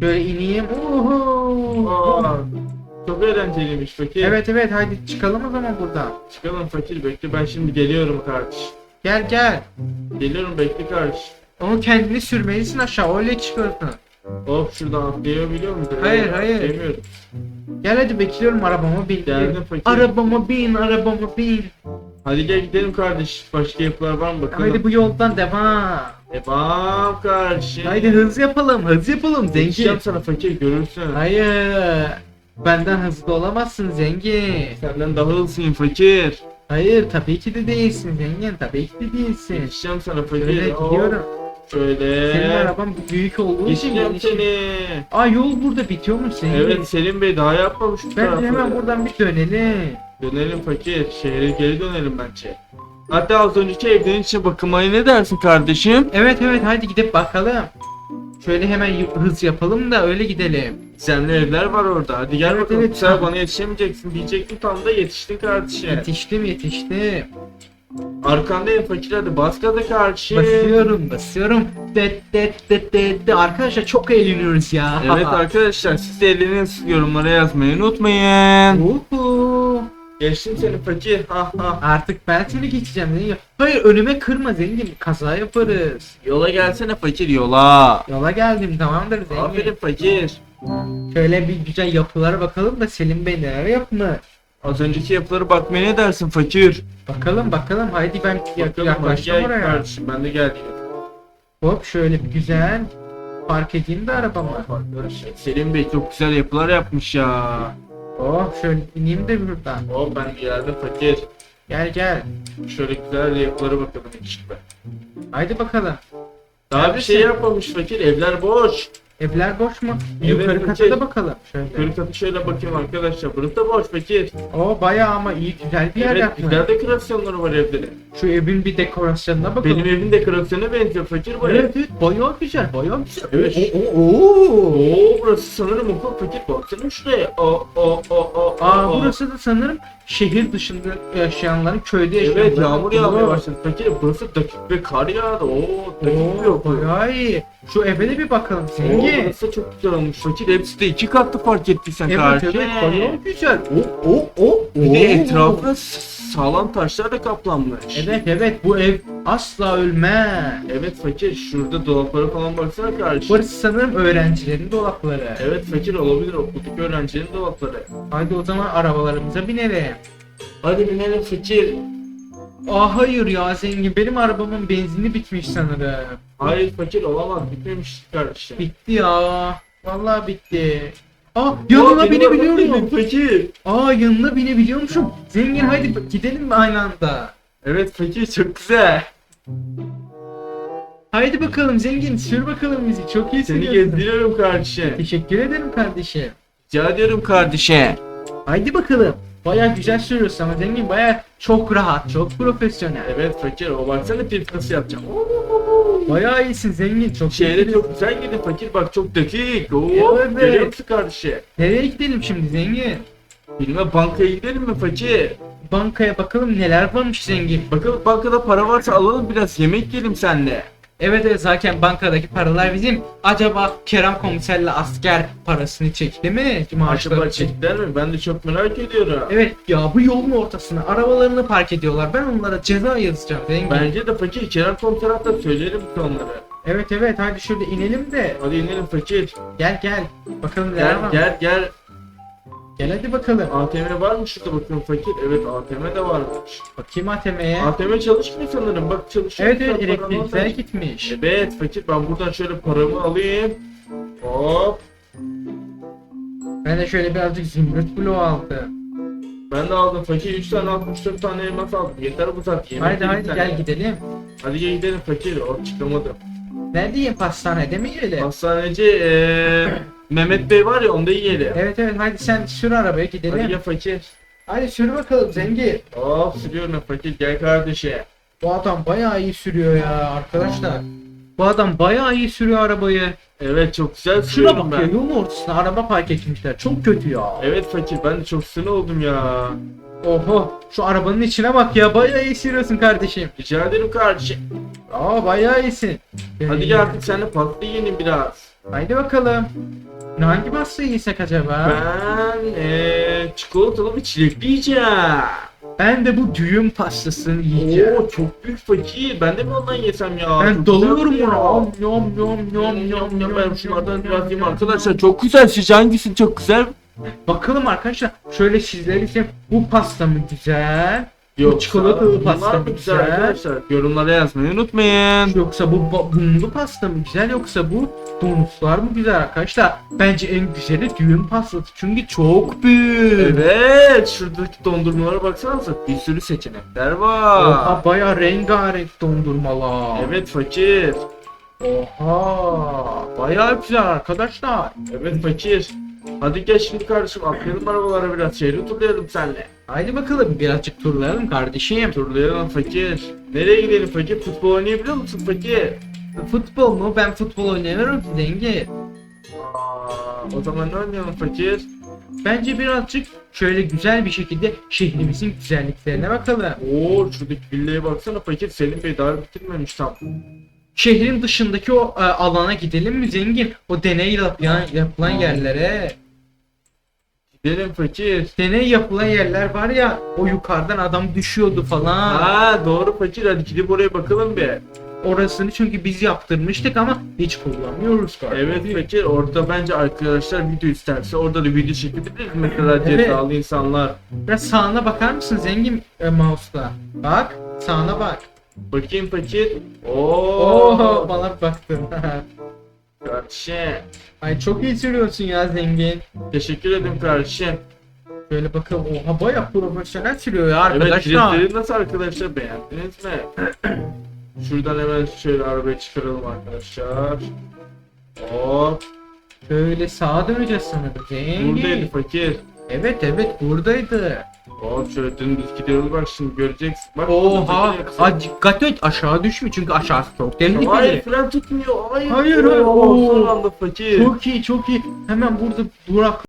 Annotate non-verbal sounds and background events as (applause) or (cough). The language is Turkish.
Şöyle ineyim. Çok eğlenceliymiş fakir. Evet evet haydi çıkalım o zaman buradan. Çıkalım fakir bekle ben şimdi geliyorum kardeş. Gel gel. Geliyorum bekle kardeş. Onu kendini sürmelisin aşağı öyle çıkıyorsun. Hop şuradan atlayabiliyor muyum? Hayır, hayır. Demiyorum. Gel hadi bekliyorum arabama bin. Geldim fakir. Arabama bin arabama bin. Hadi gel gidelim kardeş. Başka yapılar var mı bakalım. Haydi bu yoldan devam. Devam kardeşim. Haydi hız yapalım hız yapalım Geçeceğim zengin. sana fakir görürsün. Hayır. Benden hızlı olamazsın zengin. Senden daha hızlıyım fakir. Hayır tabii ki de değilsin zengin tabii ki de değilsin. Geçeceğim sana fakir. Şöyle gidiyorum. Şöyle. Senin araban büyük olduğu için Geçeceğim geniş. seni. Aa yol burada bitiyormuş senin. Evet Selim Bey daha yapmamış bu Ben tarafı. hemen buradan bir dönelim. Dönelim fakir. Şehre geri dönelim bence. Hatta az önceki evlerin içine bakılmaya ne dersin kardeşim? Evet evet haydi gidip bakalım. Şöyle hemen y- hız yapalım da öyle gidelim. Gizemli evler var orada. Hadi gel Evet, bakalım. evet. Sen bana yetişemeyeceksin diyecektim tam da yetiştin kardeşim. Yetiştim yetiştim. Arkandayım fakir hadi bas gaza kardeşim. Basıyorum basıyorum. Det det det det det. Arkadaşlar çok eğleniyoruz ya. Evet arkadaşlar siz de ellerinizi yorumlara yazmayı unutmayın. Uhu. Geçtim seni fakir. Ha ha. Artık ben seni geçeceğim zengin. Hayır önüme kırma zengin. Kaza yaparız. Yola gelsene fakir yola. Yola geldim tamamdır zengin. Aferin fakir. Şöyle bir güzel yapılara bakalım da Selim Bey neler yapmış. Az önceki yapılara bakmaya ne dersin fakir? Bakalım bakalım haydi ben Bakalım yaklaştım gel oraya. kardeşim ben de geldim. Hop şöyle bir güzel park edeyim de arabamı. Selim Bey çok güzel yapılar yapmış ya. Oh şöyle ineyim de buradan. Oh ben de geldim fakir. Gel gel. Şöyle güzel yapılara bakalım işte. Haydi bakalım. Daha bir Neredesin? şey yapmamış fakir evler boş. Evler boş mu? Evet, Yukarı kata fakir. da bakalım. Şöyle. Yukarı katı şöyle bakayım arkadaşlar. Burası da boş fakir. O bayağı ama iyi güzel bir yer Evet yapmış. güzel dekorasyonları var evlerin. Şu evin bir dekorasyonuna bakalım. Benim evin dekorasyonuna benziyor fakir bu ev. Evet evet bayağı güzel bayağı güzel. Evet. Oo, oo, oo. Oo burası sanırım okul fakir baksana şuraya. O o o. Aa o. burası da sanırım şehir dışında yaşayanların köyde yaşayanların. Evet yağmur yağmaya başladı fakir. Burası dakik ve kar yağdı. Oo dakik Oo okul. bayağı iyi. Şu eve de bir bakalım Oo burası çok güzel olmuş fakir. Hepsi de iki katlı fark ettiysen Evet karşı. evet bayağı güzel. O o o. Bir de etrafı s- sağlam taşlarla kaplanmış. Evet evet bu ev asla ölmez. Evet fakir şurada dolaplara falan baksana karşı. Burası sanırım öğrencilerin dolapları. Evet fakir olabilir okuldaki öğrencilerin dolapları. Haydi o zaman arabalarımıza binelim. Hadi binelim fakir. Aa hayır ya zengin benim arabamın benzini bitmiş sanırım. Hayır fakir olamaz bitmemiş kardeşim. Bitti ya. Vallahi bitti. Aa yanına Aa, binebiliyorum. Fakir. Aa yanına binebiliyormuşum. Zengin haydi gidelim mi aynı anda? Evet fakir çok güzel. Haydi bakalım zengin sür bakalım bizi çok iyi Seni sürüyorsun. gezdiriyorum kardeşim. Teşekkür ederim kardeşim. Rica ediyorum kardeşim. Haydi bakalım. Baya güzel sürüyorsun ama zengin baya çok rahat, çok profesyonel. Evet fakir o baksana drift nasıl yapacağım. Baya iyisin zengin, çok Şehre çok güzel gidin fakir bak çok dakik. Oo, Evet. Görüyor musun kardeşim? Nereye gidelim şimdi zengin? Bilmem bankaya gidelim mi fakir? Bankaya bakalım neler varmış zengin. Bakalım bankada para varsa alalım biraz yemek yiyelim seninle. Evet evet zaten bankadaki paralar bizim. Acaba Kerem komiserle asker parasını çekti mi? Maaşları Acaba çekti. çektiler mi? Ben de çok merak ediyorum. Evet ya bu yolun ortasına arabalarını park ediyorlar. Ben onlara ceza yazacağım zengin. Bence de fakir Kerem komiser hatta söylerim ki onlara. Evet evet hadi şöyle inelim de. Hadi inelim fakir. Gel gel. Bakalım neler Gel var. gel gel. Gel hadi bakalım. ATM var mı şurada bakıyorum fakir? Evet ATM de varmış. Bakayım ATM'ye. ATM çalışmıyor sanırım. Bak çalışıyor. Evet evet elektrikler gitmiş. Evet fakir ben buradan şöyle paramı alayım. Hop. Ben de şöyle birazcık zümrüt bloğu aldım. Ben de aldım fakir 3 tane 64 tane elmas aldım. Yeter bu zaten. Yemek Haydi haydi gel ya. gidelim. Hadi gel gidelim fakir. O çıkamadım. Neredeyim pastanede mi yiyelim? Hastaneci eee Mehmet Bey var ya onda yiyelim. Evet evet hadi sen sür arabaya Hadi gidelim. gel fakir. Hadi sür bakalım zengin. Hop sürüyorum fakir gel kardeşe. Bu adam bayağı iyi sürüyor ya arkadaşlar. Bu adam bayağı iyi sürüyor arabayı. Evet çok güzel Şuna sürüyorum bak ya ben. yolun ortasına araba park etmişler. Çok kötü ya. Evet fakir ben de çok sinir oldum ya. Oho şu arabanın içine bak ya bayağı iyi sürüyorsun kardeşim. Rica ederim kardeşim. Aa bayağı iyisin. Hadi gel artık seninle pasta yiyelim biraz. Haydi bakalım. Hangi pastayı yesek acaba? Ben eee çikolatalı bir çilekli yiyeceğim. Ben de bu düğün pastasını yiyeceğim. Oo çok büyük fakir. Ben de mi ondan yesem ya? Ben Çok dalıyorum buna. ya. Yom yom yom yom Yom yom yom yom ben şunlardan biraz yiyeyim arkadaşlar. Çok güzel. Sizce hangisi çok güzel? Bakalım arkadaşlar şöyle sizler için bu pasta mı güzel? Yok çikolatalı pasta mı güzel? arkadaşlar? Yorumlara yazmayı unutmayın. Yoksa bu bunlu pasta mı güzel yoksa bu donutlar mı güzel arkadaşlar? Bence en güzeli düğün pastası çünkü çok büyük. Evet, şuradaki dondurmalara baksanıza. Bir sürü seçenekler var. Oha baya rengarenk dondurmalar. Evet fakir. Oha baya güzel arkadaşlar. Evet fakir. Hadi gel şimdi kardeşim atlayalım arabalara biraz şehri turlayalım senle. Haydi bakalım birazcık turlayalım kardeşim. Turlayalım fakir. Nereye gidelim fakir? Futbol oynayabiliyor musun fakir? Futbol mu? Ben futbol oynamıyorum ki zengin. Aa, o zaman ne oynayalım fakir? Bence birazcık şöyle güzel bir şekilde şehrimizin güzelliklerine bakalım. Oo şuradaki villaya baksana fakir Selim Bey daha bitirmemiş tam. Şehrin dışındaki o e, alana gidelim mi zengin? O deney yapılan, yapılan yerlere. Gidelim fakir. Deney yapılan yerler var ya o yukarıdan adam düşüyordu falan. Ha doğru fakir hadi gidip oraya bakalım bir. Orasını çünkü biz yaptırmıştık ama hiç kullanmıyoruz galiba. Evet fakir orada bence arkadaşlar video isterse orada da video çekebiliriz mesela Evet. cezalı insanlar. Biraz sağına bakar mısın zengin e, mouse'la? Bak sağına bak. Bakayım fakir. Oo Oo. bana baktın. (laughs) Kardeşim. Ay çok iyi sürüyorsun ya zengin. Teşekkür ederim kardeşim. Şöyle bakalım oha baya profesyonel sürüyor ya Evet arkadaşlar. driftleri nasıl arkadaşlar beğendiniz mi? (clears throat) Şuradan hemen şöyle arabayı çıkaralım arkadaşlar. Hop. Şöyle sağa döneceğiz sanırım zengin. Buradaydı fakir. Evet evet buradaydı. Hop şöyle dümdüz gidiyoruz bak şimdi göreceksin. Bak Oha ha, dikkat et aşağı düşme çünkü aşağısı çok tehlikeli. Hayır fren tutmuyor. Hayır. Hayır, hayır. Oo. Son anda fakir. Çok iyi çok iyi. Hemen burada durak